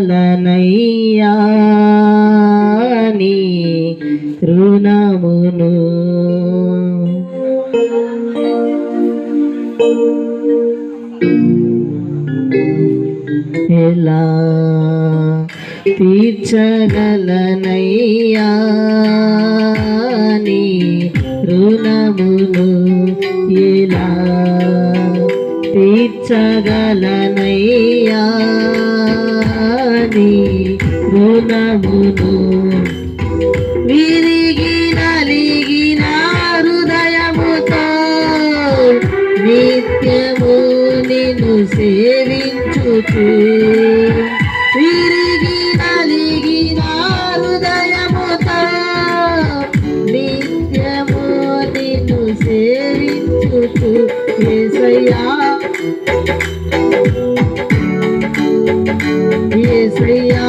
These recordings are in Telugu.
తీర్చగలనయ్యా నీ రుణమును ఎలా తీర్చగలనయ్యా నీ రుణమును ఎలా తీర్చగలనయ్యా నీ రుణమును విరిగి నలిగిన హృదయముతో నిత్యము నిన్ను సేవించుచు. విరిగి నలిగిన హృదయముతో సేవించుచు ఏసయ్యా. ఏసయ్యా.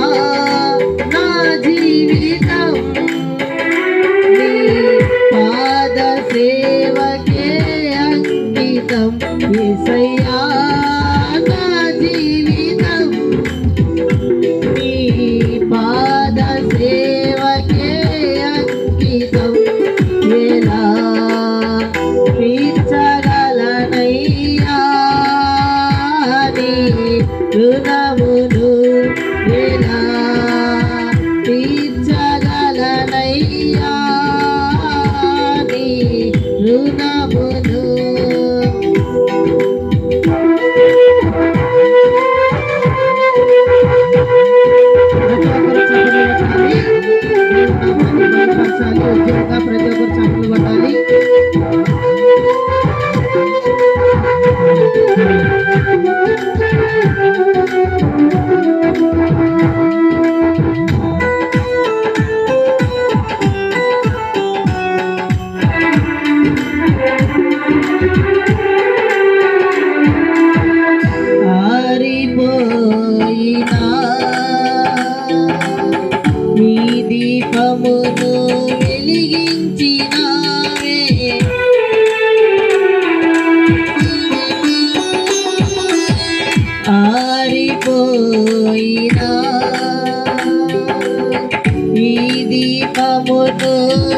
దీపమును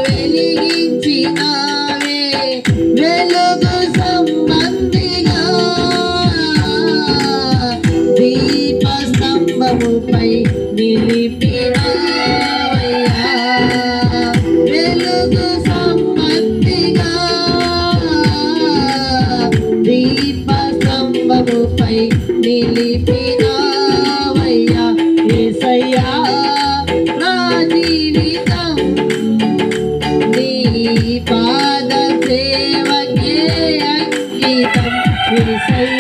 వెలిగించినావే వెలుగు అంకితం ఏసయ్యా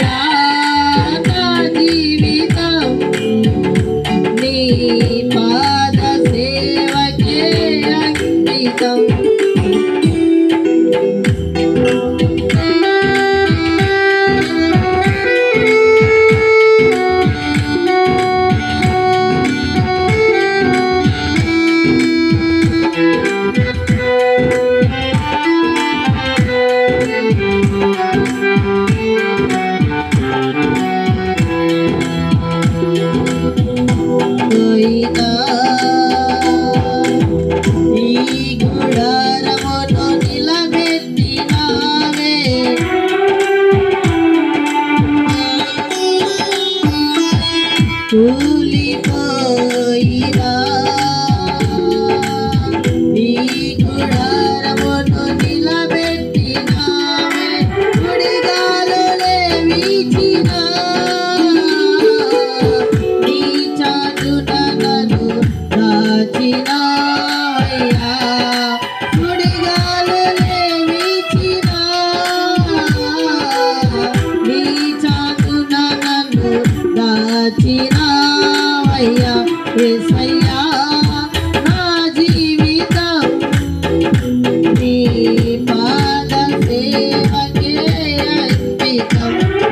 dulu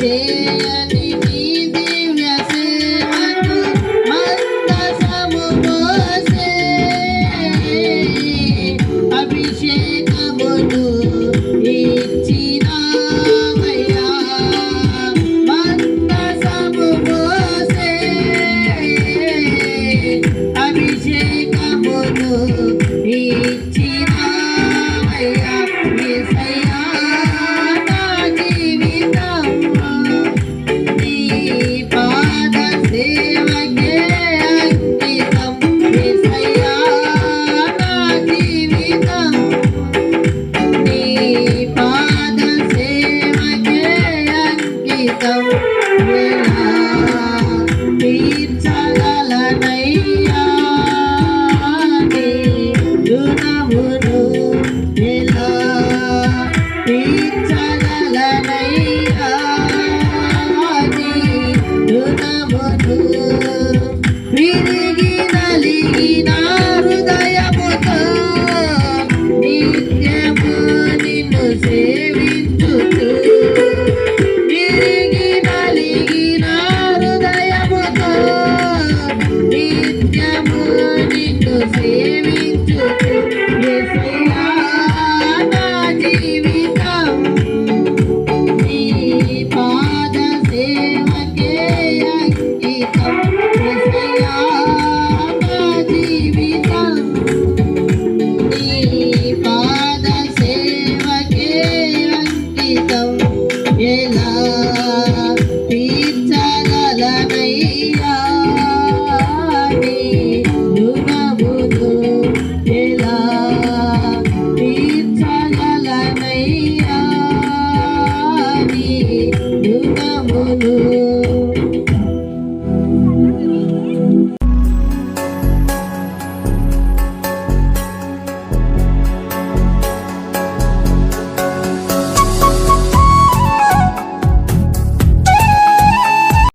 Yeah. go.